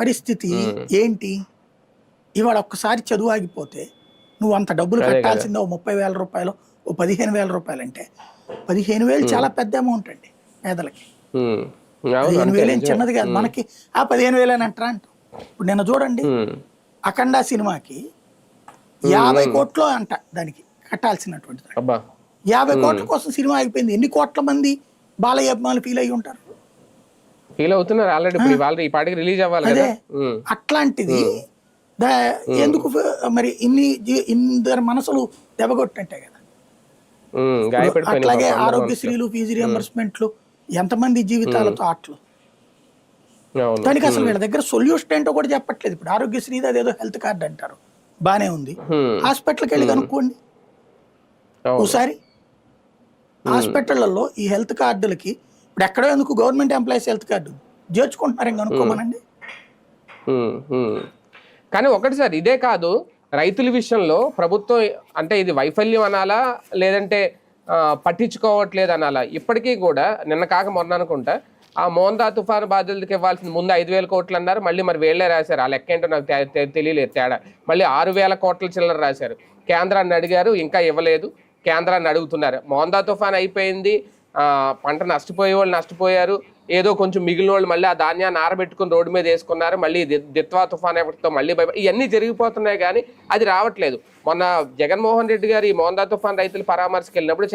పరిస్థితి ఏంటి? ఇవాళ ఒక్కసారి చదువు ఆగిపోతే నువ్వు అంత డబ్బులు. కట్టాల్సిందో ముప్పై వేల రూపాయలు ఓ పదిహేను వేల రూపాయలు అంటే పదిహేను వేలు చాలా పెద్ద అమౌంట్ అండి పేదలకి. పదిహేను వేలు ఏం. చిన్నది కాదు. మనకి ఆ పదిహేను వేలు అని అంటారా అంటాం? ఇప్పుడు నిన్న చూడండి. అఖండ సినిమాకి యాభై కోట్లు అంట దానికి కట్టాల్సినటువంటి యాభై కోట్ల కోసం సినిమా అయిపోయింది ఎన్ని కోట్ల మంది బాలయ్య అభిమానులు ఫీల్ అయ్యి ఉంటారు? ఫీల్ అవుతున్నారు ఆల్రెడీ ఇప్పుడు ఇవాళ ఈ పాటికి రిలీజ్ అవ్వాలి కదా. అట్లాంటిది ఎందుకు మరి ఇన్ని ఇందరి మనసులు దెబ్బకొట్టినట్టే కదా. అట్లాగే ఆరోగ్యశ్రీలు ఫీజు రియంబర్స్మెంట్లు ఎంతమంది జీవితాలతో ఆటలు. అవును. దానికి అసలు వీళ్ళ దగ్గర సొల్యూషన్ ఏంటో కూడా చెప్పట్లేదు. ఇప్పుడు ఆరోగ్యశ్రీది అదేదో హెల్త్ కార్డ్ అంటారు. బానే ఉంది. హాస్పిటల్కి వెళ్ళి కనుక్కోండి. ఒకసారి హాస్పిటళ్ళలో ఈ హెల్త్ కార్డులకి ఇప్పుడు ఎక్కడో ఎందుకు గవర్నమెంట్ ఎంప్లాయీస్ హెల్త్ కార్డు చేర్చుకుంటున్నారని కనుక్కోమనండి కానీ ఒకటి సార్ ఇదే కాదు రైతుల విషయంలో ప్రభుత్వం అంటే ఇది వైఫల్యం అనాలా లేదంటే పట్టించుకోవట్లేదు అనాలా? ఇప్పటికీ కూడా నిన్న కాక మొన్న అనుకుంటా ఆ మోందా తుఫాను బాధితులకు ఇవ్వాల్సిన ముందు ఐదు వేల కోట్లు అన్నారు మళ్ళీ మరి వేళ్ళే రాశారు. ఆ లెక్క ఏంటో నాకు తెలియలేదు తేడా. మళ్ళీ ఆరు వేల కోట్ల చిల్లర రాశారు. కేంద్రాన్ని అడిగారు ఇంకా ఇవ్వలేదు. కేంద్రాన్ని అడుగుతున్నారు. మోందా తుఫాన్ అయిపోయింది పంట నష్టపోయే వాళ్ళు నష్టపోయారు. ఏదో కొంచెం మిగిలిన వాళ్ళు మళ్ళీ ఆ ధాన్యాన్ని ఆరబెట్టుకుని రోడ్డు మీద వేసుకున్నారు. మళ్ళీ దిత్వా తుఫాన్ ఎఫెక్ట్తో మళ్ళీ భయప- ఇవన్నీ జరిగిపోతున్నాయి కానీ అది రావట్లేదు. మొన్న జగన్మోహన్ రెడ్డి గారు ఈ మోందా తుఫాన్ రైతులు పరామర్శకు వెళ్ళినప్పుడు